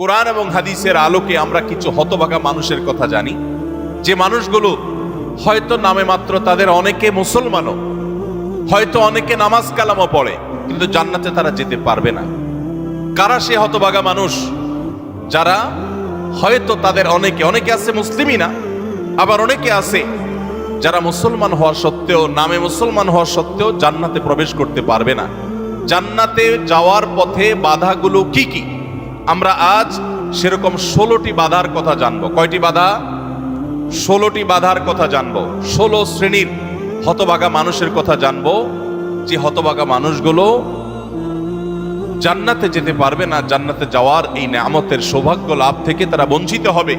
কোরআন এবং হাদিসের আলোকে আমরা কিছু হতভাগা মানুষের কথা জানি। যে মানুষগুলো হয়তো নামে মাত্র তাদের অনেকে মুসলমানও, হয়তো অনেকে নামাজ কালামও পড়ে, কিন্তু জান্নাতে তারা যেতে পারবে না। কারা সে হতভাগা মানুষ? যারা হয়তো তাদের অনেকে অনেকে আছে মুসলিমই না, আবার অনেকে আছে যারা মুসলমান হওয়া সত্ত্বেও, নামে মুসলমান হওয়া সত্ত্বেও জান্নাতে প্রবেশ করতে পারবে না। জান্নাতে যাওয়ার পথে বাধাগুলো কি কি? আমরা আজ সেরকম ষোলোটি বাধার কথা জানব। কয়টি বাধা? ষোলোটি বাধার কথা জানব। ষোলো শ্রেণির হতবাগা মানুষের কথা জানব। যে হতবাগা মানুষগুলো জান্নাতে যেতে পারবে না, জান্নাতে যাওয়ার এই নামতের সৌভাগ্য লাভ থেকে তারা বঞ্চিত হবে।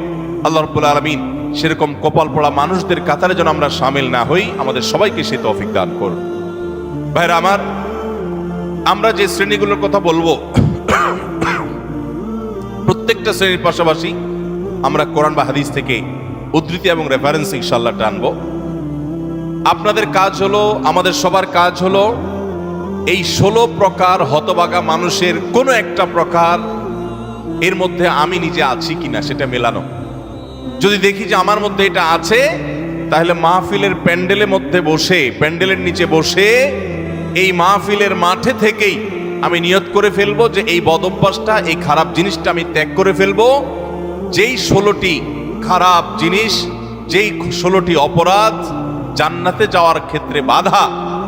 আল্লাহ রব্বুল আলমিন সেরকম কপাল পড়া মানুষদের কাতারে যেন আমরা সামিল না হই, আমাদের সবাইকে সে তৌফিক দান করুন। ভাইরা আমার, আমরা যে শ্রেণীগুলোর কথা বলব প্রত্যেকটা শ্রেণির পাশাপাশি আমরা কোরআন বা হাদিস থেকে উদ্ধৃতি এবং রেফারেন্স ইনশাল্লাহ টানবো আপনাদের কাজ হলো, আমাদের সবার কাজ হলো এই ষোলো প্রকার হতবাগা মানুষের কোনো একটা প্রকার এর মধ্যে আমি নিজে আছি কিনা সেটা মেলানো। যদি দেখি যে আমার মধ্যে এটা আছে, তাহলে মাহফিলের প্যান্ডেলের মধ্যে বসে, প্যান্ডেলের নিচে বসে এই মাহফিলের মাঠে থেকেই আমি নিয়ত করে ফেলব যে এই বদভ্যাসটা এই খারাপ জিনিসটা আমি ত্যাগ করে ফেলব। যেই ষোলোটি খারাপ জিনিস, যেই ষোলোটি অপরাধ জান্নাতে যাওয়ার ক্ষেত্রে বাধা,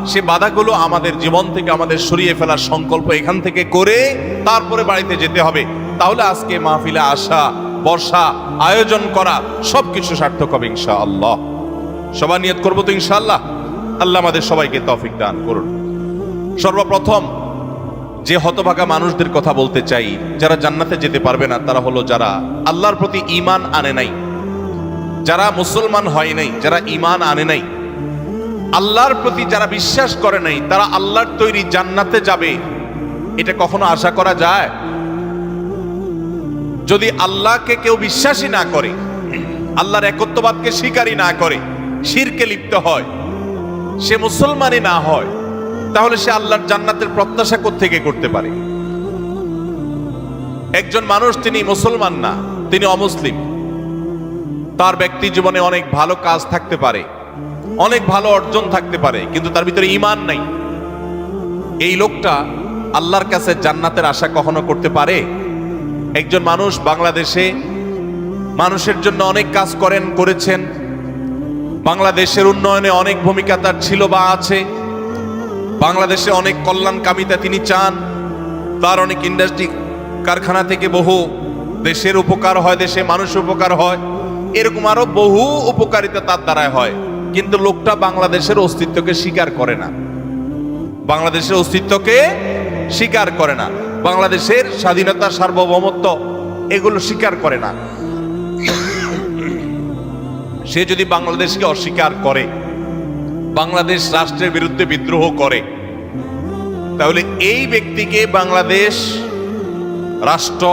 সে বাধাগুলো আমাদের জীবন থেকে আমাদের সরিয়ে ফেলার সংকল্প এখান থেকে করে তারপরে বাড়িতে যেতে হবে। তাহলে আজকে মাহফিলে আসা বর্ষা আয়োজন করা সবকিছু সার্থক হবে ইনশাআল্লাহ। সবার নিয়ত করব তো ইনশাআল্লাহ। আল্লাহ আমাদের সবাইকে তৌফিক দান করুন। সর্বপ্রথম যে হতভাগা মানুষদের কথা বলতে চাই, যারা জান্নাতে যেতে পারবে না, তারা হলো যারা আল্লাহর প্রতি ঈমান আনে নাই, যারা মুসলমান হয় নাই, যারা ঈমান আনে নাই। আল্লাহর প্রতি যারা বিশ্বাস করে নাই, তারা আল্লাহর তৈরি জান্নাতে যাবে। এটা কখনো আশা করা যায়? যদি আল্লাহকে কেউ বিশ্বাসই না করে, আল্লাহর একত্ববাদকে স্বীকারই না করে, শিরকে লিপ্ত হয়, সে মুসলমানই না হয় তাহলে সে আল্লাহর জান্নাতের প্রত্যাশা থেকে করতে পারে? একজন মানুষ তিনি মুসলমান না, তিনি অমুসলিম। তার ব্যক্তি জীবনে অনেক ভালো কাজ থাকতে পারে, অনেক ভালো অর্জন থাকতে পারে, কিন্তু তার ভিতরে ইমান নাই। এই লোকটা আল্লাহর কাছে জান্নাতের আশা কখনো করতে পারে? একজন মানুষ বাংলাদেশে মানুষের জন্য অনেক কাজ করেন, করেছেন। বাংলাদেশের উন্নয়নে অনেক ভূমিকা তার ছিল বা আছে। বাংলাদেশে অনেক কল্যাণ কল্যাণকামিতা তিনি চান। তার অনেক ইন্ডাস্ট্রি কারখানা থেকে বহু দেশের উপকার হয়, দেশে মানুষ উপকার হয়। এরকম আরও বহু উপকারিতা তার দ্বারায় হয়। কিন্তু লোকটা বাংলাদেশের অস্তিত্বকে স্বীকার করে না। বাংলাদেশের অস্তিত্বকে স্বীকার করে না। বাংলাদেশের স্বাধীনতা, সার্বভৌমত্ব এগুলো স্বীকার করে না। সে যদি বাংলাদেশকে অস্বীকার করে বাংলাদেশ রাষ্ট্রের বিরুদ্ধে বিদ্রোহ করে, তাহলে এই ব্যক্তিকে বাংলাদেশ রাষ্ট্র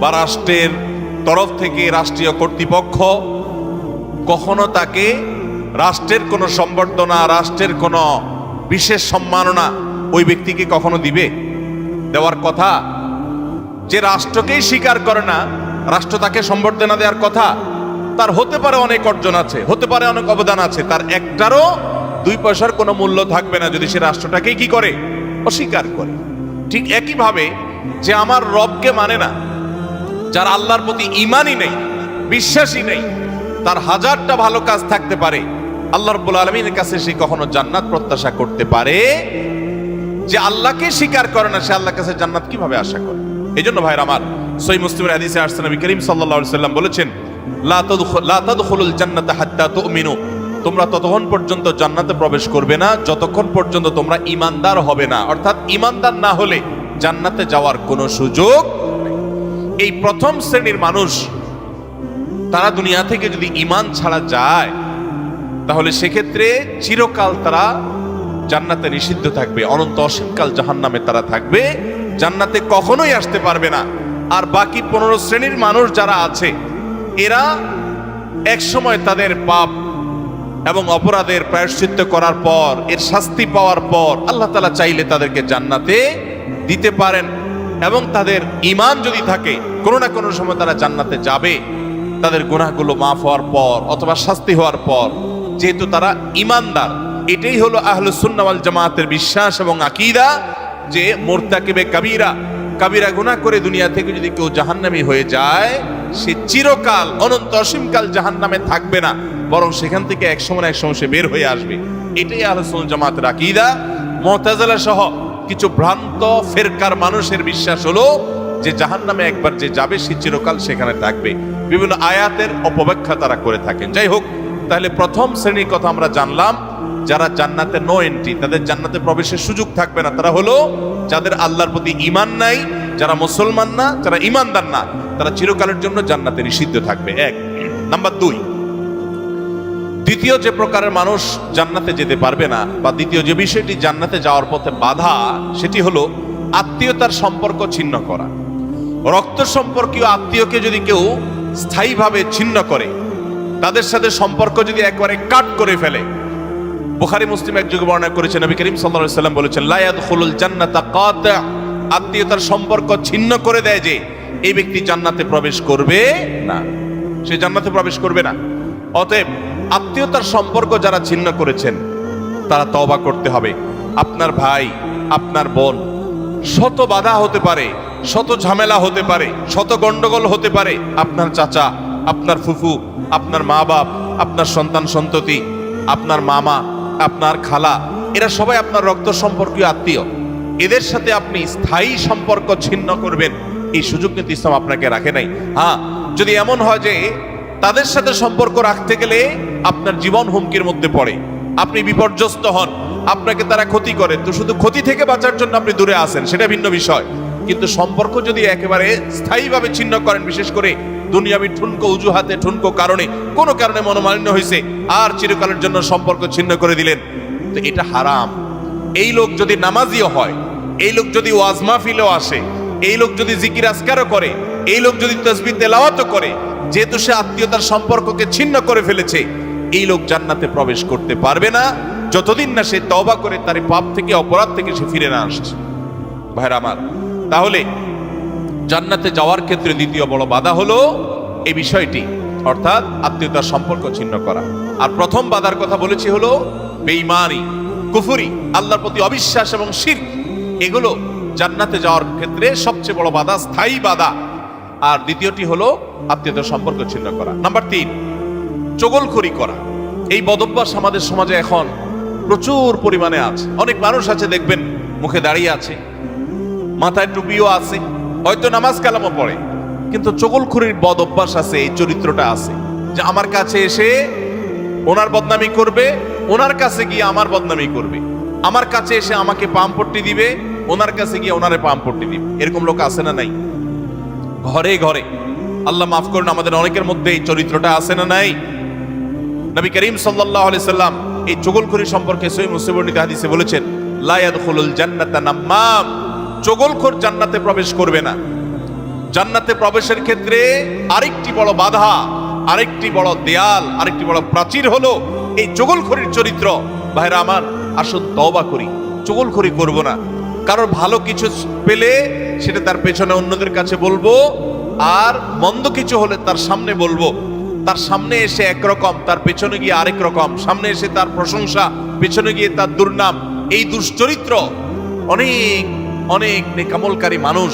বা রাষ্ট্রের তরফ থেকে রাষ্ট্রীয় কর্তৃপক্ষ কখনো তাকে রাষ্ট্রের কোনো সম্বর্ধনা, রাষ্ট্রের কোনো বিশেষ সম্মাননা ওই ব্যক্তিকে কখনো দিবে? দেওয়ার কথা, যে রাষ্ট্রকেই স্বীকার করে না, রাষ্ট্র তাকে সম্বর্ধনা দেওয়ার কথা তার হতে পারে অনেক অর্জন আছে, হতে পারে অনেক অবদান আছে, তার একটারও দুই পয়সার কোনো মূল্য থাকবে না যদি সে রাষ্ট্রটাকে কি করে? অস্বীকার করে। ঠিক একইভাবে যে আমার রবকে মানে না, যার আল্লাহর প্রতি ইমানই নেই, বিশ্বাসই নেই, তার হাজারটা ভালো কাজ থাকতে পারে, আল্লাহ রব্বুল আলমীর কাছে সে কখনো জান্নাত প্রত্যাশা করতে পারে? যে আল্লাহকে স্বীকার করে না, সে আল্লাহর কাছে জান্নাত কীভাবে আশা করে? এই জন্য ভাইর আমার সই মুসলিমের হাদিসে আসছে নবী করিম সাল্লাল্লাহু সাল্লাম বলেছেন লা তাদখু- লা তাদখুলুল জান্নাতা হাত্তা তুমিনু। তোমরা ততক্ষণ পর্যন্ত জান্নাতে প্রবেশ করবে না, যতক্ষণ পর্যন্ত তোমরা ইমানদার হবে না। অর্থাৎ ইমানদার না হলে জান্নাতে যাওয়ার কোনো সুযোগ। এই প্রথম শ্রেণির মানুষ, তারা দুনিয়া থেকে যদি ইমান ছাড়া যায়, তাহলে সেক্ষেত্রে চিরকাল তারা জান্নাতে নিষিদ্ধ থাকবে, অনন্ত অসীমকাল জাহান্নামে তারা থাকবে, জান্নাতে কখনোই আসতে পারবে না। আর বাকি পনেরো শ্রেণির মানুষ যারা আছে এরা এক সময় তাদের পাপ এবং অপরাধের প্রায়শ্চিত্ত করার পর, এর শাস্তি পাওয়ার পর আল্লাহ তালা চাইলে তাদেরকে জান্নাতে দিতে পারেন এবং তাদের ইমান যদি থাকে, কোনো না কোনো সময় তারা জান্নাতে যাবে। তাদের গুনাহগুলো মাফ হওয়ার পর অথবা শাস্তি হওয়ার পর, যেহেতু তারা ইমানদার এটাই হলো আহলে সুন্নাওয়াল জামাতের বিশ্বাস এবং আকীদা যে মোর্তাকিবে কাবিরা কাবিরা গুনাহ করে দুনিয়া থেকে যদি কেউ জাহান্নামী হয়ে যায় সে চিরকাল, অনন্ত অসীমকাল জাহান্নামে থাকবে না। বরং সেখান থেকে এক সময় এক সময় সে বের হয়ে আসবে। এটাই আহলুসুল জামাতের আকীদা। মুতাজিলা সহ কিছু ভ্রান্ত ফেরকার মানুষের বিশ্বাস হলো যে জাহান্নামে একবার যে যাবে, সে চিরকাল সেখানে থাকবে। বিভিন্ন আয়াতের অপব্যাখ্যা তারা করে থাকেন। যাই হোক, তাহলে প্রথম শ্রেণির কথা আমরা জানলাম, যারা জান্নাতে নো এন্ট্রি তাদের জান্নাতে প্রবেশের সুযোগ থাকবে না। তারা হলো যাদের আল্লাহর প্রতি ইমান নাই, যারা মুসলমান না, যারা ইমানদার না। তারা চিরকালের জন্য জান্নাতে নিষিদ্ধ থাকবে। এক। নাম্বার দুই। দ্বিতীয় যে প্রকারের মানুষ জান্নাতে যেতে পারবে না বা দ্বিতীয় যে বিষয়টি জান্নাতে যাওয়ার পথে বাধা, সেটি হলো আত্মীয়তার সম্পর্ক ছিন্ন করা। রক্ত সম্পর্কীয় আত্মীয়কে যদি কেউ স্থায়ীভাবে ছিন্ন করে, তাদের সাথে সম্পর্ক যদি একবারে কাট করে ফেলে, বুখারী, মুসলিম এক যুগে বর্ণনা করেছেন, নবী করিম আলাইহি সাল্লাম বলেছেন লায়াত ইয়াদখুলুল জান্নাতা আত্মীয়তার সম্পর্ক ছিন্ন করে দেয় যে এই ব্যক্তি জান্নাতে প্রবেশ করবে না। সে জান্নাতে প্রবেশ করবে না। অতএব আত্মীয়তার সম্পর্ক যারা ছিন্ন করেছেন, তারা তওবা করতে হবে। আপনার ভাই, আপনার বোন, শত বাধা হতে পারে, শত ঝামেলা হতে পারে, শত গন্ডগোল হতে পারে। আপনার চাচা, আপনার ফুফু, আপনার মা বাপ আপনার সন্তান সন্ততি, আপনার মামা, আপনার খালা, এরা সবাই আপনার রক্ত সম্পর্কীয় আত্মীয়। এদের সাথে আপনি স্থায়ী সম্পর্ক ছিন্ন করবেন। এই সুযোগ কিন্তু ইসলাম আপনাকে রাখে নাই। হ্যাঁ যদি এমন হয় যে তাদের সাথে সম্পর্ক রাখতে গেলে আপনার জীবন হুমকির মধ্যে পড়ে, আপনি বিপর্যস্ত হন, আপনাকে তারা ক্ষতি করে, তো শুধু ক্ষতি থেকে বাঁচার জন্য আপনি দূরে আসেন সেটা ভিন্ন বিষয়। কিন্তু সম্পর্ক যদি একেবারে স্থায়ীভাবে ছিন্ন করেন, বিশেষ করে দুনিয়াবি ঠুনকো উজুহাতে ঠুনকো কারণে, কোনো কারণে মনোমালিন্য হয়েছে, আর চিরকালের জন্য সম্পর্ক ছিন্ন করে দিলেন, তো এটা হারাম। এই লোক যদি নামাজিও হয়, এই লোক যদি ওয়াজ মাহফিলেও আসে এই লোক যদি জিকির আসকারও করে, এই লোক যদি তসবি তেলাওয়াতও করে, যেহেতু সে আত্মীয়তার সম্পর্ককে ছিন্ন করে ফেলেছে, এই লোক জান্নাতে প্রবেশ করতে পারবে না। যতদিন না সে তবা করে তার পাপ থেকে, অপরাধ থেকে সে ফিরে না আসছে। ভাইরা আমার, তাহলে জান্নাতে যাওয়ার ক্ষেত্রে দ্বিতীয় বড় বাধা হলো এই বিষয়টি, অর্থাৎ আত্মীয়তার সম্পর্ক ছিন্ন করা। আর প্রথম বাধার কথা বলেছি হলো, বেঈমানি, কুফুরি, আল্লাহর প্রতি অবিশ্বাস এবং শির এগুলো জান্নাতে যাওয়ার ক্ষেত্রে সবচেয়ে বড় বাধা, স্থায়ী বাধা। আর দ্বিতীয়টি হলো আত্মীয়তার সম্পর্ক ছিন্ন করা। নাম্বার তিন, চগলখড়ি করা। এই বদভ্যাস আমাদের সমাজে এখন প্রচুর পরিমাণে আছে। অনেক মানুষ আছে, দেখবেন, মুখে দাঁড়িয়ে আছে, মাথায় টুপিও আছে, হয়তো নামাজ কালামও পড়ে। কিন্তু চগলখুরির বদ অভ্যাস আছে, এই চরিত্রটা আছে। যে আমার কাছে এসে ওনার বদনামি করবে, ওনার কাছে গিয়ে আমার বদনামি করবে। আমার কাছে এসে আমাকে পাম্পট্টি দিবে ওনার কাছে গিয়ে ওনারে পাম্পট্টি দিবে এরকম লোক আছে না নাই? ঘরে ঘরে। আল্লাহ মাফ করুন, আমাদের অনেকের মধ্যে এই চরিত্রটা আছে না নাই? নবী করিম আলাইহি সাল্লাম এই চগলখড়ি সম্পর্কে সহিহ মুসলিম বর্ণিত হাদিসে বলেছেন, লা ইয়াদখুলুল জান্নাতা নাম্মাম। চগলখোর জান্নাতে প্রবেশ করবে না। জান্নাতে প্রবেশের ক্ষেত্রে আরেকটি বড় বাধা, আরেকটি বড় দেয়াল, আরেকটি বড় প্রাচীর হলো এই চগলখড়ির চরিত্র। ভাইরা আমার, আসুন তওবা করি। চগলখড়ি করব না। কারোর ভালো কিছু পেলে সেটা তার পেছনে অন্যদের কাছে বলব, আর মন্দ কিছু হলে তার সামনে বলব। তার সামনে এসে একরকম, তার পেছনে গিয়ে আরেক রকম। সামনে এসে তার প্রশংসা, পেছনে গিয়ে তার দুর্নাম। এই দুশ্চরিত্র অনেক অনেক নেকামলকারী মানুষ,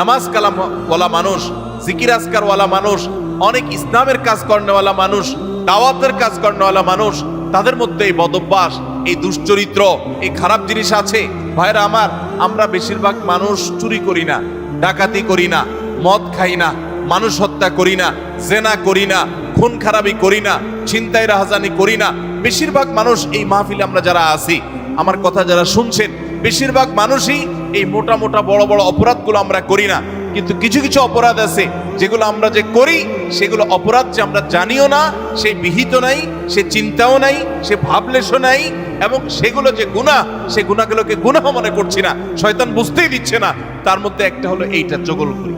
নামাজ কালাম ওয়ালা মানুষ, জিকির আসকার ওয়ালা মানুষ, অনেক ইসলামের কাজ করেনওয়ালা মানুষ, দাওয়াতের কাজ করেনওয়ালা মানুষ, তাদের মধ্যে এই বদভ্যাস, এই দুশ্চরিত্র, এই খারাপ জিনিস আছে। ভাইরা আমার, আমরা বেশিরভাগ মানুষ চুরি করি না, ডাকাতি করি না, মদ খাই না, মানুষ হত্যা করি না, জেনা করি না, খুন খারাপি করি না, ছিনতাই রাহাজানি করি না। বেশিরভাগ মানুষ এই মাহফিলে আমরা যারা আছি, আমার কথা যারা শুনছেন, বেশিরভাগ মানুষই এই মোটা মোটা বড় বড় অপরাধগুলো আমরা করি না। কিন্তু কিছু কিছু অপরাধ আছে, যেগুলো আমরা যে করি, সেগুলো অপরাধ যে আমরা জানিও না, সে বিহিত নাই, সে চিন্তাও নাই, সে ভাবলেশও নাই, এবং সেগুলো যে গুণা সে গুণাগুলোকে গুনাহ মনে করছি না, শয়তান বুঝতেই দিচ্ছে না, তার মধ্যে একটা হলো এইটা চগলখড়ি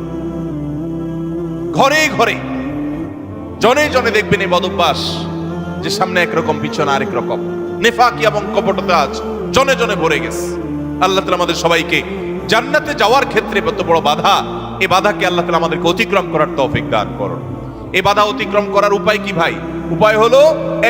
ঘরে ঘরে, জনে জনে দেখবেন এই বদভ্যাস, যে সামনে একরকম, পিছনে আরেক রকম। নেফাকি এবং কপটতা আজ জনে জনে ভরে গেছে। আল্লাহ তালা আমাদের সবাইকে জান্নাতে যাওয়ার ক্ষেত্রে কত বড় বাধা এই বাধাকে আল্লাহ তালা আমাদেরকে অতিক্রম করার তৌফিক দান করুন। এ বাধা অতিক্রম করার উপায় কি ভাই? উপায় হলো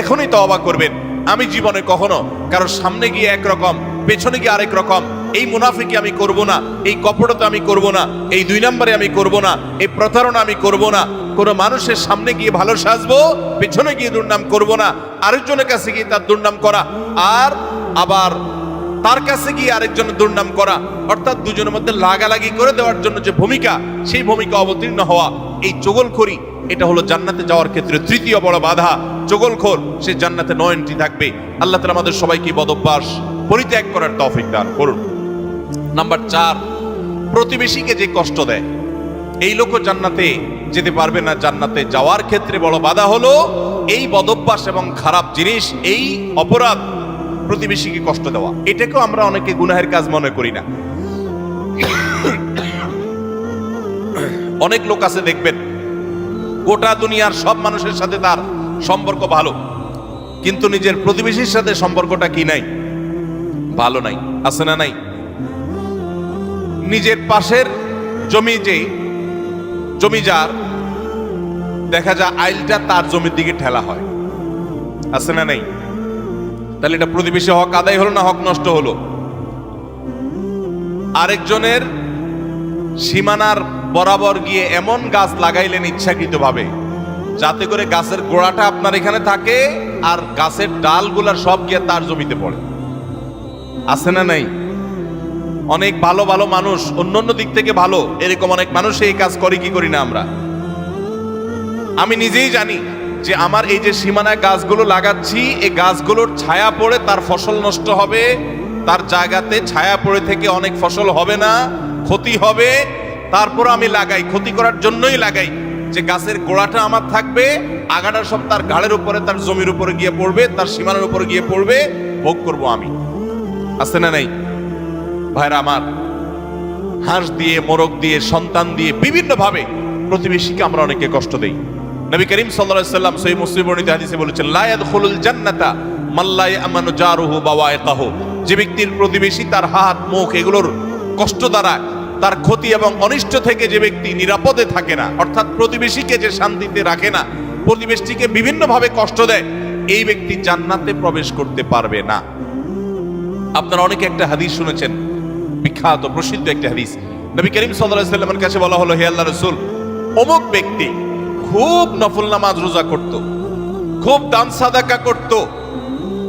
এখনই তওবা করবেন। আমি জীবনে কখনো কারোর সামনে গিয়ে একরকম, পেছনে গিয়ে আরেক রকম, এই মুনাফিকে আমি করব না, এই কপটতা আমি করব না, এই দুই নম্বরে আমি করব না, এই প্রতারণা আমি করব না, কোনো মানুষের সামনে গিয়ে ভালো সাজবো, পেছনে গিয়ে দুর্নাম করব না, আরেকজনের কাছে গিয়ে তার দুর্নাম করা, আর আবার তার কাছে গিয়ে আরেকজনের দুর্নাম করা, অর্থাৎ দুজনের মধ্যে লাগালাগি করে দেওয়ার জন্য যে ভূমিকা, সেই ভূমিকা অবতীর্ণ হওয়া এই চগলখড়ি, এটা হলো জান্নাতে যাওয়ার ক্ষেত্রে তৃতীয় বড় বাধা। চগলখোর, সে জান্নাতে নয়নটি থাকবে। আল্লাহ তালা আমাদের সবাইকে বদভ্যাস পরিত্যাগ করার তৌফিক দান করুন। নাম্বার চার, প্রতিবেশীকে যে কষ্ট দেয়, এই লোক জান্নাতে যেতে পারবে না। জান্নাতে যাওয়ার ক্ষেত্রে বড় বাধা হলো, এই বদভ্যাস এবং খারাপ জিনিস, এই অপরাধ প্রতিবেশীকে কষ্ট দেওয়া। এটাকেও আমরা অনেকে গুনাহের কাজ মনে করি না। অনেক লোক আছে, দেখবেন, গোটা দুনিয়ার সব মানুষের সাথে তার সম্পর্ক ভালো, কিন্তু নিজের প্রতিবেশীর সাথে সম্পর্কটা কি নাই? ভালো নাই, আছে না নাই? নিজের পাশের জমি যে জমি যার, দেখা যায় আইলটা তার জমির দিকে ঠেলা হয়। আছে না নাই? তাহলে এটা প্রতিবেশী হক, আদায় হলো না হক, নষ্ট হলো? আরেকজনের সীমানার বরাবর গিয়ে এমন গাছ লাগাইলেন ইচ্ছাকৃতভাবে, যাতে করে গাছের গোড়াটা আপনার এখানে থাকে আর গাছের ডালগুলা সব গিয়ে তার জমিতে পড়ে। আছে না নাই? অনেক ভালো ভালো মানুষ অন্য অন্য দিক থেকে ভালো, এরকম অনেক মানুষ এই কাজ করি কি করি না আমরা? আমি নিজেই জানি যে আমার এই যে সীমানায় গাছগুলো লাগাচ্ছি, এই গাছগুলোর ছায়া পড়ে তার ফসল নষ্ট হবে, তার জায়গাতে ছায়া পড়ে থেকে অনেক ফসল হবে না, ক্ষতি হবে। তারপর আমি লাগাই, ক্ষতি করার জন্যই লাগাই। যে গাছের গোড়াটা আমার থাকবে, আগাটা সব তার গাড়ের উপরে, তার জমির উপরে গিয়ে পড়বে, তার সীমানার উপরে গিয়ে পড়বে, ভোগ করব আমি। আছে না নাই? ভাইরা আমার, হাঁস দিয়ে, মোরগ দিয়ে, সন্তান দিয়ে, বিভিন্নভাবে প্রতিবেশীকে আমরা অনেকে কষ্ট দেই। নবী করিম সাল্লাল্লাহু সাল্লাম সহি মুসলিম বর্ণিত হাদিসে বলেছেন, লা ইয়াদখুলুল জান্নাতা মাল্লা ইয়ামানু জারুহু বাওয়াইকাহু। যে ব্যক্তির প্রতিবেশী তার হাত, মুখ এগুলোর কষ্ট দ্বারা তার ক্ষতি এবং অনিষ্ট থেকে যে ব্যক্তি নিরাপদে থাকে না, অর্থাৎ প্রতিবেশীকে যে শান্তিতে রাখে না, প্রতিবেশীকে বিভিন্নভাবে কষ্ট দেয়, এই ব্যক্তি জান্নাতে প্রবেশ করতে পারবে না। আপনারা অনেকে একটা হাদিস শুনেছেন, বিখ্যাত, প্রসিদ্ধ একটা হাদিস। নবী করিম সাল্লাল্লাহু আলাইহি সাল্লামের কাছে বলা হলো, হে আল্লাহ রাসূল, অমুক ব্যক্তি খুব নফল নামাজ রোজা করত, খুব দান সাদাকা করত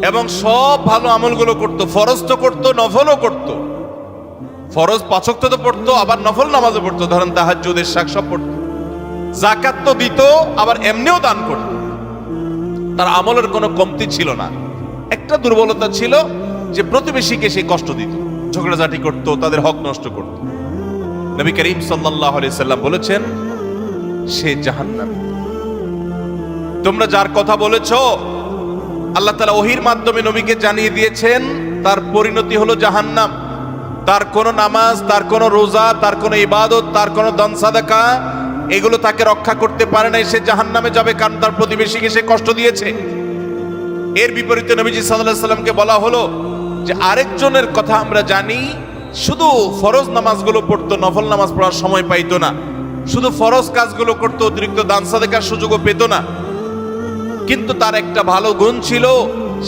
এবং সব ভালো আমলগুলো করত ফরজ তো করত, নফলও করত। ফরজ পাচক তো পড়তো, আবার নফল নামাজও পড়তো, ধরেন তাহাজ্জুদের শাক সব পড়তো। জাকাত তো দিত, আবার এমনিও দান করত। তার আমলের কোনো কমতি ছিল না। একটা দুর্বলতা ছিল যে প্রতিবেশীকে সে কষ্ট দিত, ঝগড়াঝাটি করত, তাদের হক নষ্ট করত। নবী করিম আলাইহি সাল্লাম বলেছেন সে জাহান্নামী। তোমরা যার কথা বলেছ, আল্লাহ তাআলা ওহির মাধ্যমে নবীকে জানিয়ে দিয়েছেন, তার পরিণতি হলো জাহান্নাম। তার কোনো নামাজ, তার কোনো রোজা, তার কোনো ইবাদত, তার কোনো দন সাদাকা, এগুলো তাকে রক্ষা করতে পারে নাই, সে জাহান্নামে যাবে, কারণ তার প্রতিবেশীকে সে কষ্ট দিয়েছে। এর বিপরীতে নবীজি সাল্লাল্লাহু সাল্লামকে বলা হলো যে, আরেকজনের কথা আমরা জানি, শুধু ফরজ নামাজগুলো পড়তো, নফল নামাজ পড়ার সময় পাইতো না। শুধু ফরজ কাজগুলো করতো, অতিরিক্ত দান সাদেকার সুযোগও পেত না। কিন্তু তার একটা ভালো গুণ ছিল,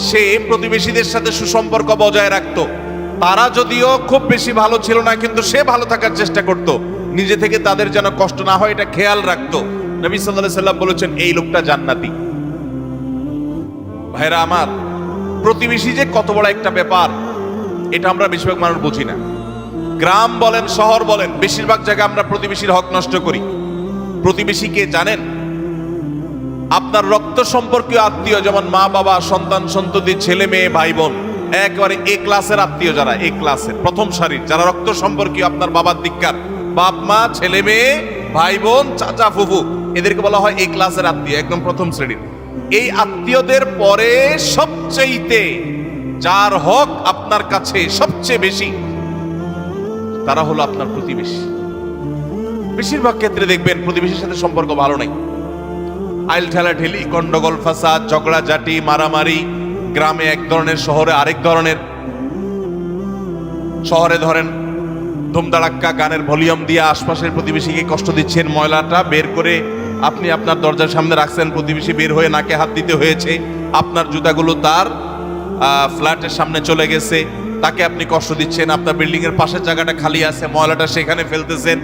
সে প্রতিবেশীদের সাথে সুসম্পর্ক বজায় রাখত। তারা যদিও খুব বেশি ভালো ছিল না, কিন্তু সে ভালো থাকার চেষ্টা করত। নিজে থেকে তাদের যেন কষ্ট না হয়, এটা খেয়াল রাখতো। নবী সাল্লাল্লাহু সাল্লাম বলেছেন, এই লোকটা জান্নাতি। ভাইরা আমার, প্রতিবেশী যে কত বড় একটা ব্যাপার, এটা আমরা বেশিরভাগ মানুষ বুঝি না। গ্রাম বলেন, শহর বলেন, বেশিরভাগ জায়গায় আমরা প্রতিবেশীর হক নষ্ট করি। প্রতিবেশীকে জানেন? আপনার রক্ত সম্পর্কীয় আত্মীয়, যেমন মা, বাবা, সন্তান, সন্ততি, ছেলে মেয়ে, ভাই, বোন, একেবারে এ ক্লাসের আত্মীয় যারা, এ ক্লাসের, প্রথম সারির, যারা রক্ত সম্পর্কীয় আপনার বাবার দিককার, বাপ, মা, ছেলে মেয়ে, ভাই, বোন, চাচা, ফুফু, এদেরকে বলা হয় এই ক্লাসের আত্মীয়, একদম প্রথম শ্রেণির। এই আত্মীয়দের পরে সবচেয়েতে যার হক আপনার কাছে সবচেয়ে বেশি তারা হলো আপনার প্রতিবেশী। বেশিরভাগ ক্ষেত্রে দেখবেন প্রতিবেশীর সাথে সম্পর্ক ভালো নাই। আইল ঠেলা ঠেলি, গন্ডগোল, ফাসাদ, ঝগড়া জাটি মারামারি, গ্রামে এক ধরনের, শহরে আরেক ধরনের। শহরে ধরেন, ধুমধাড়াক্কা গানের ভলিউম দিয়ে আশপাশের প্রতিবেশীকে কষ্ট দিচ্ছেন ময়লাটা বের করে আপনি আপনার দরজার সামনে রাখছেন, প্রতিবেশী বের হয়ে নাকে হাত দিতে হয়েছে। আপনার জুতাগুলো তার ফ্ল্যাটের সামনে চলে গেছে। তাকে আপনি কষ্ট দিচ্ছেন, আপনার বিল্ডিং এর পাশের জায়গাটা খালি আছে, ময়লাটা সেখানে ফেলতেছেন,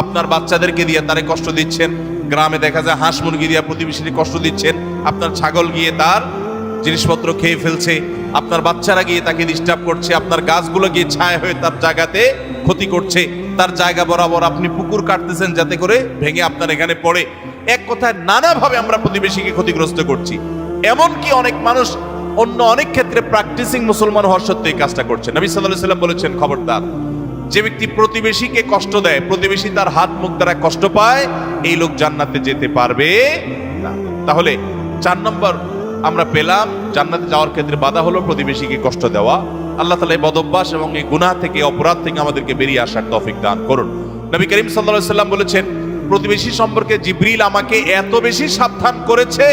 আপনার বাচ্চাদেরকে দিয়ে তারে কষ্ট দিচ্ছেন, গ্রামে দেখা যায় হাঁস মুরগি দিয়ে প্রতিবেশীকে কষ্ট দিচ্ছেন, আপনার ছাগল গিয়ে তার জিনিসপত্র খেয়ে ফেলছে, আপনার বাচ্চারা গিয়ে তাকে ডিস্টার্ব করছে, আপনার গাছগুলো গিয়ে ছায়া হয়ে তার জায়গাতে ক্ষতি করছে, তার জায়গা বরাবর আপনি পুকুর কাটতেছেন যাতে করে ভেঙে আপনার এখানে পড়ে। এক কথায় নানাভাবে আমরা প্রতিবেশীকে ক্ষতিগ্রস্ত করছি। এমনকি অনেক মানুষ অন্য অনেক ক্ষেত্রে প্র্যাকটিসিং মুসলমান হওয়ার সত্ত্বেও এই কাজটা করছে। নবী সাল্লাহ সাল্লাম বলেছেন, খবরদার, যে ব্যক্তি প্রতিবেশীকে কষ্ট দেয়, প্রতিবেশী তার হাত মুখ দ্বারা কষ্ট পায়, এই লোক জান্নাতে যেতে পারবে না। তাহলে চার নম্বর আমরা পেলাম, জান্নাতে যাওয়ার ক্ষেত্রে বাধা হলো প্রতিবেশীকে কষ্ট দেওয়া। আল্লাহ তালা এই বদভ্যাস এবং এই গুনাহ থেকে, অপরাধ থেকে আমাদেরকে বেরিয়ে আসার তৌফিক দান করুন। নবী করিম সাল্লাল্লাহু সাল্লাম বলেছেন, প্রতিবেশী সম্পর্কে জিব্রিল আমাকে এত বেশি সাবধান করেছে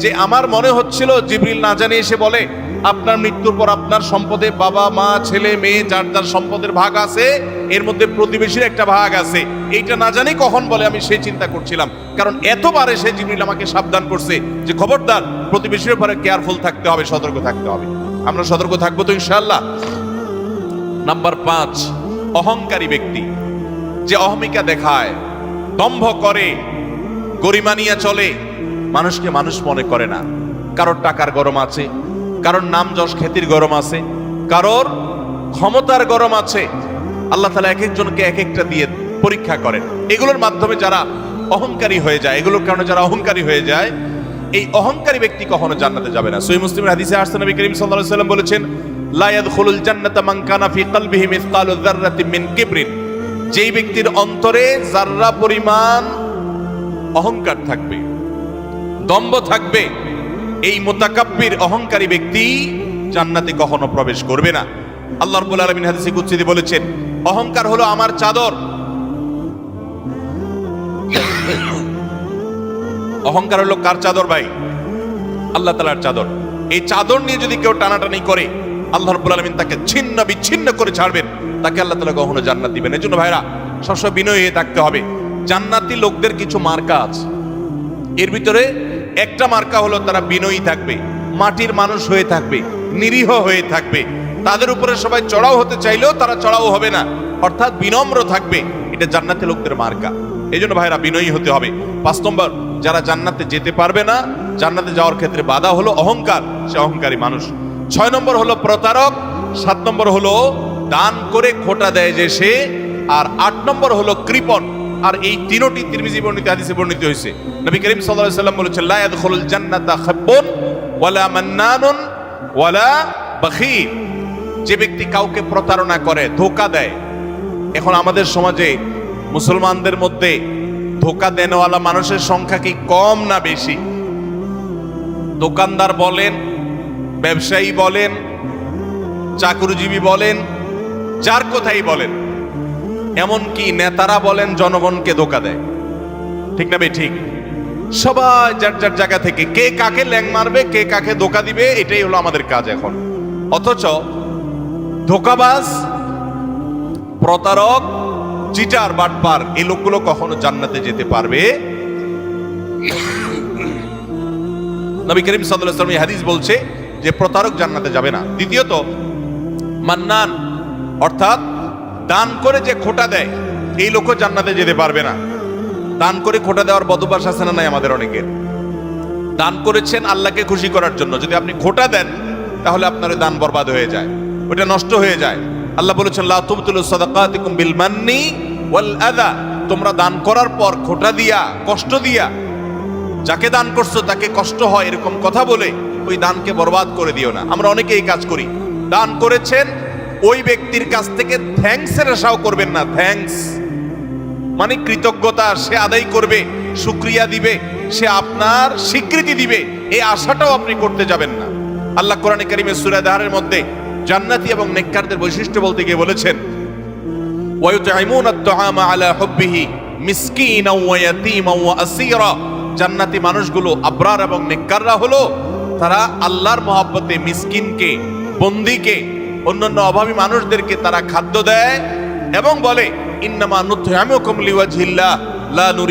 যে আমার মনে হচ্ছিল জিবরিল না জানে এসে বলে, আপনার মৃত্যুর পর আপনার সম্পদে বাবা, মা, ছেলে, মেয়ে, যার যার সম্পদের ভাগ আছে, এর মধ্যে প্রতিবেশীর একটা ভাগ আছে। এইটা না জানি কখন বলে আমি সেই চিন্তা করছিলাম। কারণ এতবারে সে জিবরিল আমাকে সাবধান করছে যে, খবরদার, প্রতিবেশীর উপরে কেয়ারফুল থাকতে হবে, সতর্ক থাকতে হবে। আমরা সতর্ক থাকব তো ইনশাআল্লাহ। নাম্বার পাঁচ, অহংকারী ব্যক্তি। যে অহমিকা দেখায়, দম্ভ করে, গরিমা নিয়ে চলে মানুষকে মানুষ মনে করে না। কারোর টাকার গরম আছে, কারোর নাম যশ খ্যাতির গরম আছে, কারোর ক্ষমতার গরম আছে। আল্লাহ তালা এক একজনকে এক একটা দিয়ে পরীক্ষা করেন। এগুলোর মাধ্যমে যারা অহংকারী হয়ে যায়, এগুলোর কারণে যারা অহংকারী হয়ে যায়, এই অহংকারী ব্যক্তি কখনো জান্নাতে যাবে না। সই মুসলিমের হাদিসে আসতে নবী করিম আলাইহি সাল্লাম বলেছেন, লা ইয়াদখুলুল জান্নাতা মান কানা ফি কলবিহি মিসকালু যাররাতিন মিন কিবরিন। যেই ব্যক্তির অন্তরে যাররা পরিমাণ অহংকার থাকবে দম্ভ থাকবে। এই মোতাকাব্বির অহংকারী ব্যক্তি জান্নাতে কখনো প্রবেশ করবে না। আল্লাহ রাব্বুল আলামিন হাদিসে কুদসিতে বলেছেন, অহংকার হলো আমার চাদর। অহংকার হলো কার চাদর ভাই? আল্লাহ তালার চাদর। এই চাদর নিয়ে যদি কেউ টানাটানি করে, আল্লাহ রব্বুল আলমিন তাকে ছিন্ন বিচ্ছিন্ন করে ছাড়বেন। তাকে আল্লাহ তালা কখনো জান্নাত দিবেন এই জন্য ভাইরা সবসময় বিনয় হয়ে থাকতে হবে। জান্নাতি লোকদের কিছু মার্কা আছে। এর ভিতরে একটা মার্কা হলো তারা বিনয়ী থাকবে, মাটির মানুষ হয়ে থাকবে, নিরীহ হয়ে থাকবে। তাদের উপরে সবাই চড়াও হতে চাইলেও তারা চড়াও হবে না। অর্থাৎ বিনম্র থাকবে, এটা জান্নাতে লোকদের মার্কা। এই জন্য ভাইরা বিনয়ী হতে হবে। পাঁচ নম্বর, যারা জান্নাতে যেতে পারবে না, জান্নাতে যাওয়ার ক্ষেত্রে বাধা হলো অহংকার, সে অহংকারী মানুষ। ছয় নম্বর হলো প্রতারক, সাত নম্বর হলো দান করে খোটা দেয় যে সে, আর আট নম্বর হলো কৃপণ। আর এই তিনটি তিরমিজি বর্ণিত, হাদিসে বর্ণিত হয়েছে। নবী করিম সাল্লাল্লাহু সাল্লাম বলেছেন, লা ইয়াদখুলুল জান্নাতা খাব্বুন ওয়ালা মান্নানুন ওয়ালা বাখিল যে ব্যক্তি কাউকে প্রতারণা করে, ধোকা দেয়, এখন আমাদের সমাজে মুসলমানদের মধ্যে ধোকা দেনওয়ালা মানুষের সংখ্যা কি কম না বেশি? দোকানদার বলেন, ব্যবসায়ী বলেন, চাকরিজীবী বলেন, যার কথাই বলেন। এমনকি নেতারা বলেন জনগণকে ধোকা দেয়। ঠিক না ভাই? ঠিক। সবাই যার যার জায়গা থেকে, কে কাকে ল্যাং মারবে, কে কাকে ধোকা দিবে, এটাই হলো আমাদের কাজ এখন। অথচ ধোকাবাজ, প্রতারক, চিটার, বাটপার, এই লোকগুলো কখনো জান্নাতে যেতে পারবে? নবী করিম এই হাদিস বলছে যে প্রতারক জান্নাতে যাবে না। দ্বিতীয়ত, মান্নান, অর্থাৎ দান করে যে খোটা দেয়, এই লোকও জান্নাতে যেতে পারবে না। দান করে খোটা দেওয়ার বদভ্যাস আছে না নাই আমাদের অনেকের? দান করেছেন আল্লাহকে খুশি করার জন্য। যদি আপনি খোটা দেন, তাহলে আপনার দান বরবাদ হয়ে যায়। ওটা নষ্ট হয়ে যায়। আল্লাহ বলেছেন, লা তুবতুলু সাদাকাতিকুম বিল মান্নি ওয়াল আযা তোমরা দান করার পর খোটা দিয়া, কষ্ট দিয়া, যাকে দান করছ তাকে কষ্ট হয় এরকম কথা বলে, ওই দানকে বরবাদ করে দিও না। আমরা অনেকে এই কাজ করি। দান করেছেন ওই ব্যক্তির কাছ থেকে থ্যাংকসের আশাও করবেন না। থ্যাংকস মানে কৃতজ্ঞতা, সে আদায় করবে, সুক্রিয়া দিবে, সে আপনার স্বীকৃতি দিবে। এই আশাটাও আপনি করতে যাবেন না। আল্লাহ কোরআন করিমের সুরাদাহারের মধ্যে জান্নাতি এবং নেককারদের বৈশিষ্ট্য বলতে গিয়ে বলেছেন জান্নাতি মানুষগুলো, আবরার এবং নেককাররা হলো তারা আল্লাহর মহাব্বতে মিসকিনকে, বন্দিকে অন্যান্য অভাবী মানুষদেরকে তারা খাদ্য দেয় এবং বলে ইন্নামা নুতহামুকুম লিওয়াজহিল্লাহ লা নুরি